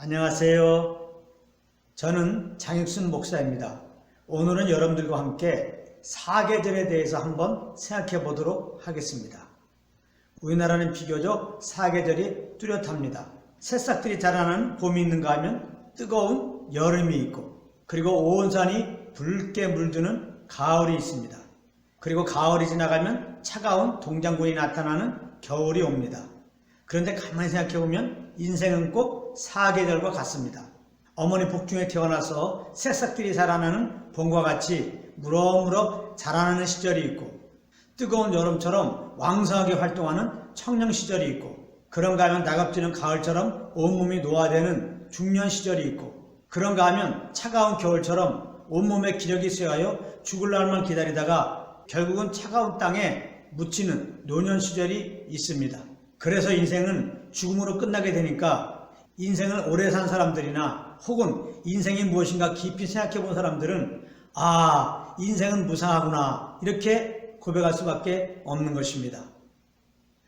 안녕하세요. 저는 장익순 목사입니다. 오늘은 여러분들과 함께 사계절에 대해서 한번 생각해 보도록 하겠습니다. 우리나라는 비교적 사계절이 뚜렷합니다. 새싹들이 자라는 봄이 있는가 하면 뜨거운 여름이 있고 그리고 온 산이 붉게 물드는 가을이 있습니다. 그리고 가을이 지나가면 차가운 동장군이 나타나는 겨울이 옵니다. 그런데 가만히 생각해 보면 인생은 꼭 사계절과 같습니다. 어머니 복중에 태어나서 새싹들이 자라나는 봄과 같이 무럭무럭 자라나는 시절이 있고 뜨거운 여름처럼 왕성하게 활동하는 청년 시절이 있고 그런가 하면 나갑지는 가을처럼 온몸이 노화되는 중년 시절이 있고 그런가 하면 차가운 겨울처럼 온몸에 기력이 쇠하여 죽을 날만 기다리다가 결국은 차가운 땅에 묻히는 노년 시절이 있습니다. 그래서 인생은 죽음으로 끝나게 되니까 인생을 오래 산 사람들이나 혹은 인생이 무엇인가 깊이 생각해 본 사람들은 아, 인생은 무상하구나. 이렇게 고백할 수밖에 없는 것입니다.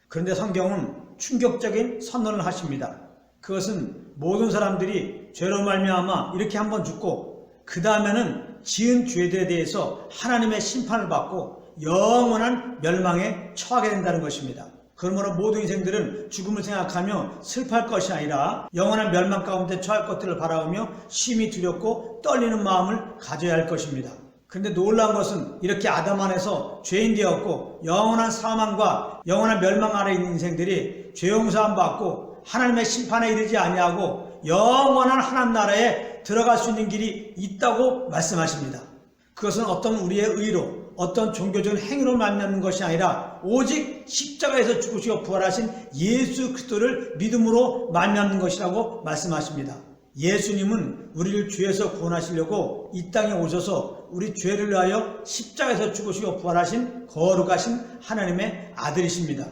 그런데 성경은 충격적인 선언을 하십니다. 그것은 모든 사람들이 죄로 말미암아 이렇게 한번 죽고 그 다음에는 지은 죄들에 대해서 하나님의 심판을 받고 영원한 멸망에 처하게 된다는 것입니다. 그러므로 모든 인생들은 죽음을 생각하며 슬퍼할 것이 아니라 영원한 멸망 가운데 처할 것들을 바라보며 심히 두렵고 떨리는 마음을 가져야 할 것입니다. 그런데 놀라운 것은 이렇게 아담 안에서 죄인 되었고 영원한 사망과 영원한 멸망 아래 있는 인생들이 죄 용서함 받고 하나님의 심판에 이르지 아니하고 영원한 하나님 나라에 들어갈 수 있는 길이 있다고 말씀하십니다. 그것은 어떤 우리의 의로 어떤 종교적인 행위로 만나는 것이 아니라 오직 십자가에서 죽으시고 부활하신 예수 그리스도를 믿음으로 만나는 것이라고 말씀하십니다. 예수님은 우리를 죄에서 구원하시려고 이 땅에 오셔서 우리 죄를 위하여 십자가에서 죽으시고 부활하신 거룩하신 하나님의 아들이십니다.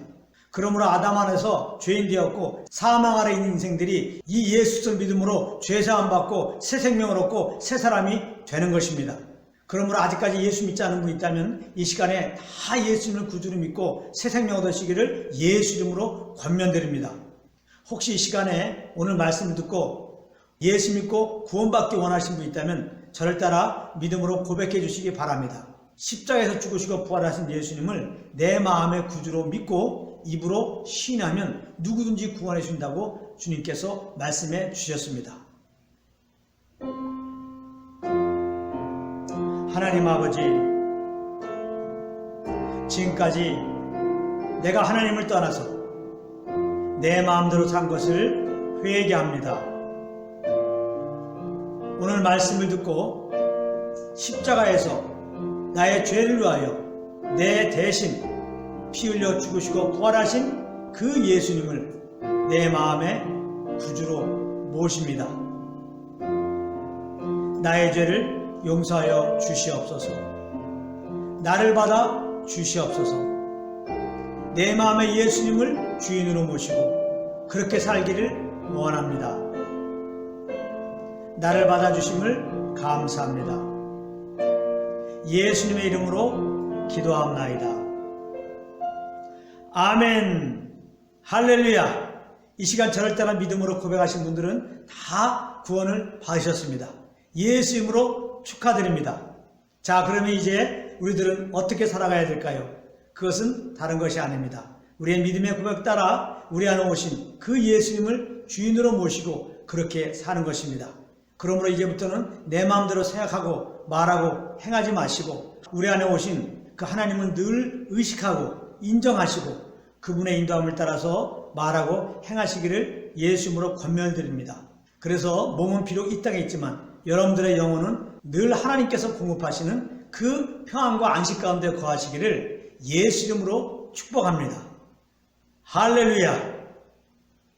그러므로 아담 안에서 죄인 되었고 사망 아래 있는 인생들이 이 예수를 믿음으로 죄사함 받고 새 생명을 얻고 새 사람이 되는 것입니다. 그러므로 아직까지 예수 믿지 않은 분이 있다면 이 시간에 다 예수님을 구주로 믿고 새 생명 얻으시기를 예수 이름으로 권면드립니다. 혹시 이 시간에 오늘 말씀을 듣고 예수 믿고 구원받기 원하신 분 있다면 저를 따라 믿음으로 고백해 주시기 바랍니다. 십자가에서 죽으시고 부활하신 예수님을 내 마음의 구주로 믿고 입으로 시인하면 누구든지 구원해 준다고 주님께서 말씀해 주셨습니다. 하나님 아버지, 지금까지 내가 하나님을 떠나서 내 마음대로 산 것을 회개합니다. 오늘 말씀을 듣고 십자가에서 나의 죄를 위하여 내 대신 피 흘려 죽으시고 부활하신 그 예수님을 내 마음의 구주로 모십니다. 나의 죄를 용서하여 주시옵소서. 나를 받아 주시옵소서. 내 마음의 예수님을 주인으로 모시고 그렇게 살기를 원합니다. 나를 받아 주심을 감사합니다. 예수님의 이름으로 기도합나이다. 아멘. 할렐루야. 이 시간 저를 따라 믿음으로 고백하신 분들은 다 구원을 받으셨습니다. 예수 이름으로 축하드립니다. 자, 그러면 이제 우리들은 어떻게 살아가야 될까요? 그것은 다른 것이 아닙니다. 우리의 믿음의 고백 따라 우리 안에 오신 그 예수님을 주인으로 모시고 그렇게 사는 것입니다. 그러므로 이제부터는 내 마음대로 생각하고 말하고 행하지 마시고 우리 안에 오신 그 하나님은 늘 의식하고 인정하시고 그분의 인도함을 따라서 말하고 행하시기를 예수님으로 권면드립니다. 그래서 몸은 비록 이 땅에 있지만 여러분들의 영혼은 늘 하나님께서 공급하시는 그 평안과 안식 가운데 거하시기를 예수 이름으로 축복합니다. 할렐루야!